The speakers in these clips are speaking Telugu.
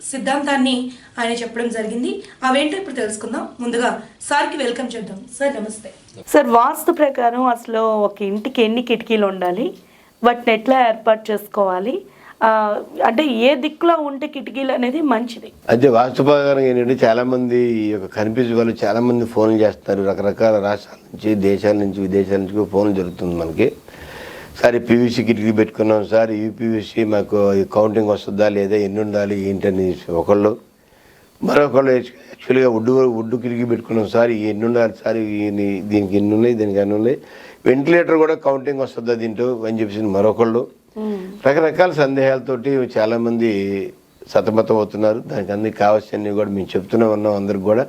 సిద్ధాంతాన్ని ఆయన చెప్పడం జరిగింది. అవేంటో ఇప్పుడు తెలుసుకుందాం. ముందుగా సార్కి వెల్కమ్ చేద్దాం. సార్ నమస్తే. సార్ వాస్తు ప్రకారం అసలు ఒక ఇంటికి ఎన్ని కిటికీలు ఉండాలి? వాటిని ఎట్లా ఏర్పాటు చేసుకోవాలి? అంటే ఏ దిక్కులో ఉంటే కిటికీలు అనేది మంచిది. అయితే వాస్తుపరంగా ఏంటంటే చాలా మంది ఈ యొక్క కనిపించే వాళ్ళు చాలా మంది ఫోన్లు చేస్తున్నారు. రకరకాల రాష్ట్రాల నుంచి దేశాల నుంచి విదేశాల నుంచి ఫోన్లు జరుగుతుంది మనకి. సార్ పీవీసీ కిటికీ పెట్టుకున్నాం సార్. ఈ పీవీసీ మాకు కౌంటింగ్ వస్తుందా లేదా ఎన్ని ఉండాలి ఏంటని ఒకళ్ళు మరొకళ్ళు యాక్చువల్గా వుడ్ వుడ్ కిటికీ పెట్టుకున్నాం సార్. ఎన్ని ఉండాలి సార్ దీనికి ఎన్ని ఉన్నాయి దీనికి ఎన్ని ఉన్నాయి వెంటిలేటర్ కూడా కౌంటింగ్ వస్తుందా దీంట్లో అని చెప్పేసి మరొకళ్ళు. రకరకాల సందేహాలతోటి చాలా మంది సతమతం అవుతున్నారు. దానికి అన్ని కావాల్సినవి కూడా మేము చెప్తూనే ఉన్నాం అందరికి కూడా.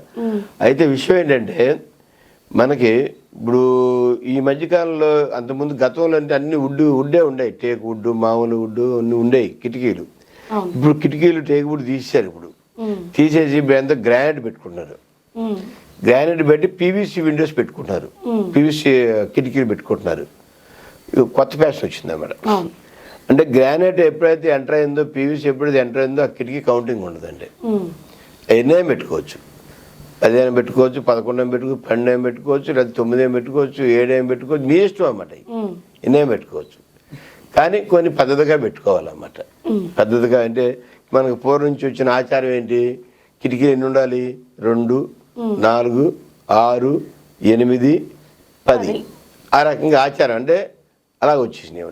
అయితే విషయం ఏంటంటే మనకి ఇప్పుడు ఈ మధ్యకాలంలో అంతకుముందు గతంలో అంటే అన్ని వుడ్ వుడ్డే ఉండేవి. టేక్ వుడ్ మామూలు వుడ్ అన్ని ఉండేవి కిటికీలు. ఇప్పుడు కిటికీలు టేక్ వుడ్ తీసేశారు ఇప్పుడు. తీసేసి ఎంత గ్రానైట్ పెట్టుకున్నారు. గ్రానైట్ పెట్టి పీవీసీ విండోస్ పెట్టుకుంటున్నారు. పీవీసీ కిటికీలు పెట్టుకుంటున్నారు. కొత్త ఫ్యాషన్ వచ్చింది అన్నమాట. అంటే గ్రానైట్ ఎప్పుడైతే ఎంటర్ అయిందో పీవీసీ ఎప్పుడైతే ఎంటర్ అయిందో ఆ కిటికీ కౌంటింగ్ ఉండదండి. ఎన్నేం పెట్టుకోవచ్చు. పదిహేను పెట్టుకోవచ్చు పదకొండేం పెట్టుకోవచ్చు పన్నెండేం పెట్టుకోవచ్చు లేదా తొమ్మిదేం పెట్టుకోవచ్చు ఏడేం పెట్టుకోవచ్చు మీ ఇష్టం అన్నమాట ఎన్నేం పెట్టుకోవచ్చు. కానీ కొన్ని పద్ధతిగా పెట్టుకోవాలన్నమాట. పద్ధతిగా అంటే మనకు పూర్వం నుంచి వచ్చిన ఆచారం ఏంటి? కిటికీలు ఎన్ని ఉండాలి? రెండు నాలుగు ఆరు ఎనిమిది పది. ఆ రకంగా ఆచారం అంటే అలాగ వచ్చేసినాయి.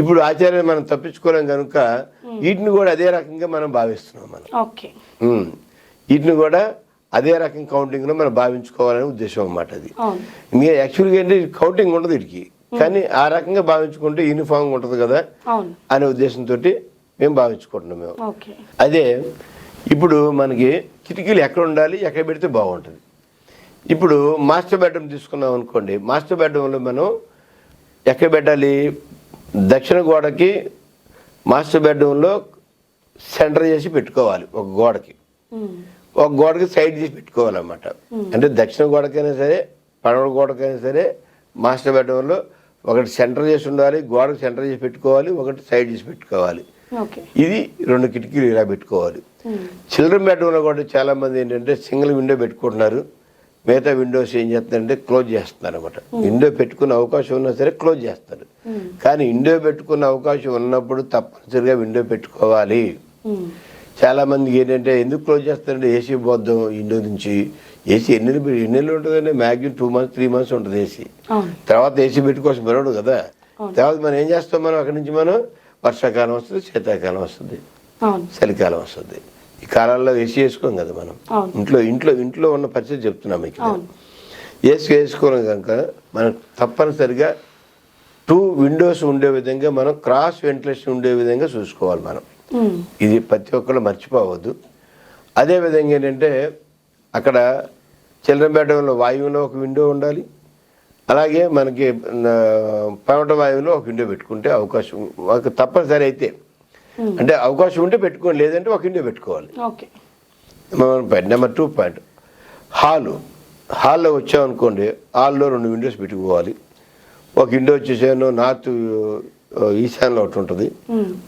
ఇప్పుడు ఆచారాన్ని మనం తప్పించుకోలేం కనుక వీటిని కూడా అదే రకంగా మనం భావిస్తున్నాం మనం. వీటిని కూడా అదే రకం కౌంటింగ్లో మనం భావించుకోవాలనే ఉద్దేశం అన్నమాట అది. ఇంకా యాక్చువల్గా ఏంటి కౌంటింగ్ ఉండదు వీటికి కానీ ఆ రకంగా భావించుకుంటే యూనిఫామ్ ఉంటుంది కదా అనే ఉద్దేశంతో మేము భావించుకుంటున్నాం మేము. అదే ఇప్పుడు మనకి కిటికీలు ఎక్కడ ఉండాలి ఎక్కడ పెడితే బాగుంటుంది. ఇప్పుడు మాస్టర్ బెడ్రూమ్ తీసుకున్నాం అనుకోండి మాస్టర్ బెడ్రూమ్లో మనం ఎక్కడ పెట్టాలి? దక్షిణ గోడకి మాస్టర్ బెడ్రూమ్లో సెంటర్ చేసి పెట్టుకోవాలి ఒక గోడకి. ఒక గోడకి సైడ్ చేసి పెట్టుకోవాలన్నమాట. అంటే దక్షిణ గోడకైనా సరే పడమర గోడకైనా సరే మాస్టర్ బెడ్రూమ్లో ఒకటి సెంటర్ చేసి ఉండాలి గోడకు సెంటర్ చేసి పెట్టుకోవాలి ఒకటి సైడ్ చేసి పెట్టుకోవాలి. ఇది రెండు కిటికీలు ఇలా పెట్టుకోవాలి. చిల్డ్రన్ బెడ్రూమ్లో కూడా చాలా మంది ఏంటంటే సింగిల్ విండో పెట్టుకుంటున్నారు. మిగతా విండోస్ ఏం చేస్తారంటే క్లోజ్ చేస్తున్నారు అనమాట విండో పెట్టుకునే అవకాశం ఉన్నా సరే క్లోజ్ చేస్తారు. కానీ విండో పెట్టుకున్న అవకాశం ఉన్నప్పుడు తప్పనిసరిగా విండో పెట్టుకోవాలి. ఉమ్, చాలా మందికి ఏంటంటే ఎందుకు క్లోజ్ చేస్తారంటే ఏసీ పోద్దాం ఇండో నుంచి. ఏసీ ఎన్ని నెలలు- ఎన్ని నెలలు ఉంటుందంటే maximum two months three months ఉంటుంది ఏసీ. తర్వాత ఏసీ పెట్టుకోవాల్సిన పనడు కదా. తర్వాత మనం ఏం చేస్తాం మనం? అక్కడి నుంచి మనం వర్షాకాలం వస్తుంది శీతాకాలం వస్తుంది చలికాలం వస్తుంది. ఈ కాలాల్లో ఏసీ వేసుకోం కదా మనం. ఇంట్లో ఇంట్లో ఇంట్లో ఉన్న పరిస్థితి చెప్తున్నాం మీకు. ఏసీ వేసుకోవడం కనుక మనం తప్పనిసరిగా టూ విండోస్ ఉండే విధంగా మనం క్రాస్ వెంటిలేషన్ ఉండే విధంగా చూసుకోవాలి మనం. ఇది ప్రతి ఒక్కళ్ళు మర్చిపోవద్దు. అదే విధంగా ఏంటంటే అక్కడ బెడ్రూమ్లో వాయువులో ఒక విండో ఉండాలి. అలాగే మనకి పవట వాయువులో ఒక విండో పెట్టుకుంటే అవకాశం ఒక తప్పనిసరి అయితే. అంటే అవకాశం ఉంటే పెట్టుకోండి లేదంటే ఒక విండో పెట్టుకోవాలి. Okay. Number two point hall హాల్లో వచ్చామనుకోండి హాల్లో రెండు విండోస్ పెట్టుకోవాలి. ఒక విండో వచ్చేసేమో నార్త్ ఈశాన్యంలో ఒకటి ఉంటుంది.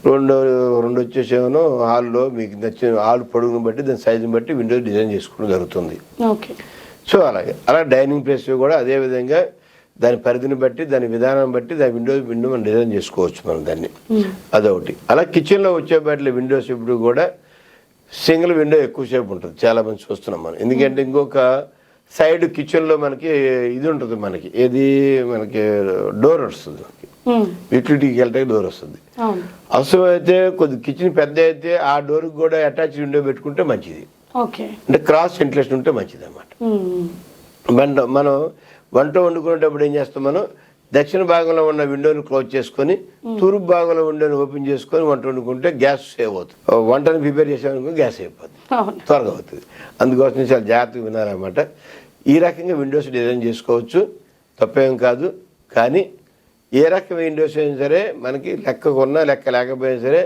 రెండు రెండు వచ్చేసేమో హాల్లో మీకు నచ్చిన హాల్ పొడుగును బట్టి దాని సైజుని బట్టి విండో డిజైన్ చేసుకోవడం జరుగుతుంది. ఓకే. సో అలాగే అలా డైనింగ్ ప్లేస్ కూడా అదే విధంగా దాని పరిధిని బట్టి దాని విధానం బట్టి దాని విండో విండో మనం డిజైన్ చేసుకోవచ్చు మనం దాన్ని. అదొకటి. అలా కిచెన్లో వచ్చేపాటిలో విండోస్ ఇప్పుడు కూడా సింగిల్ విండో ఎక్కువసేపు ఉంటుంది. చాలా మంది చూస్తున్నాం మనం. ఎందుకంటే ఇంకొక సైడ్ కిచెన్లో మనకి ఇది ఉంటుంది మనకి. ఏది మనకి డోర్ వస్తుంది మనకి. యూటిలిటీకి వెళ్తే డోర్ వస్తుంది. అవసరం అయితే కొద్ది కిచెన్ పెద్ద అయితే ఆ డోర్కి కూడా అటాచ్ విండో పెట్టుకుంటే మంచిది. అంటే క్రాస్ వెంటిలేషన్ ఉంటే మంచిది అన్నమాట ఉమ్, మన మనం వంట వండుకునేటప్పుడు ఏం చేస్తాం మనం? దక్షిణ భాగంలో ఉన్న విండోని క్లోజ్ చేసుకొని తూర్పు భాగంలో విండోని ఓపెన్ చేసుకొని వంట వండుకుంటే గ్యాస్ సేవ్ అవుతుంది. వంటని ప్రిపేర్ చేసామనుకో గ్యాస్ అయిపోతుంది. త్వరగా అవుతుంది. అందుకోసం చాలా జాగ్రత్తగా వినాలన్నమాట. ఈ రకంగా విండోస్ డిజైన్ చేసుకోవచ్చు. తప్పేం కాదు. కానీ ఏ రకం విండోస్ అయినా సరే మనకి లెక్క కొన్నా లెక్క లేకపోయినా సరే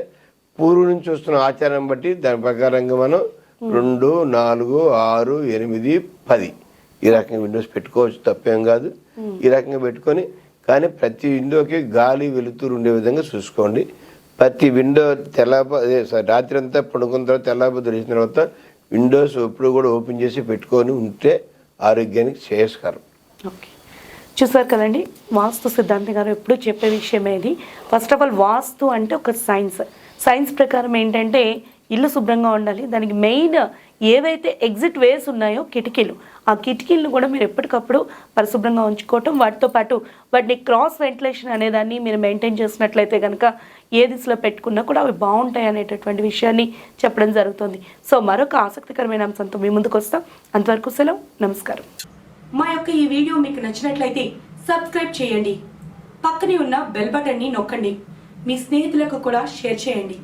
పూర్వం నుంచి వస్తున్న ఆచారం బట్టి దాని ప్రకారంగా మనం రెండు నాలుగు ఆరు ఎనిమిది పది ఈ రకంగా విండోస్ పెట్టుకోవచ్చు. తప్పేం కాదు. ఈ రకంగా పెట్టుకొని కానీ ప్రతి విండోకి గాలి వెలుతురు ఉండే విధంగా చూసుకోండి. ప్రతి విండో సారీ రాత్రి అంతా పడుకున్న తర్వాత తెల్లబ తెలిసిన తర్వాత విండోస్ ఎప్పుడు కూడా ఓపెన్ చేసి పెట్టుకొని ఉంటే ఆరోగ్యానికి శ్రేయస్కరం. ఓకే. చూసారు కదండి వాస్తు సిద్ధాంతి గారు ఎప్పుడు చెప్పే విషయం ఏది ఫస్ట్ ఆఫ్ ఆల్ వాస్తు అంటే ఒక సైన్స్ సైన్స్ ప్రకారం ఏంటంటే ఇల్లు శుభ్రంగా ఉండాలి. దానికి మెయిన్ ఏవైతే ఎగ్జిట్ వేస్ ఉన్నాయో కిటికీలు. ఆ కిటికీలను కూడా మీరు ఎప్పటికప్పుడు పరిశుభ్రంగా ఉంచుకోవటం వాటితో పాటు వాటిని క్రాస్ వెంటిలేషన్ అనేదాన్ని మీరు మెయింటైన్ చేసినట్లయితే కనుక ఏ దిశలో పెట్టుకున్నా కూడా అవి బాగుంటాయి అనేటటువంటి విషయాన్ని చెప్పడం జరుగుతుంది. సో మరొక ఆసక్తికరమైన అంశంతో మీ ముందుకు వస్తాం. అంతవరకు సెలవు. నమస్కారం. మా యొక్క ఈ వీడియో మీకు నచ్చినట్లయితే సబ్స్క్రైబ్ చేయండి. పక్కనే ఉన్న బెల్ బటన్ని నొక్కండి. మీ స్నేహితులకు కూడా షేర్ చేయండి.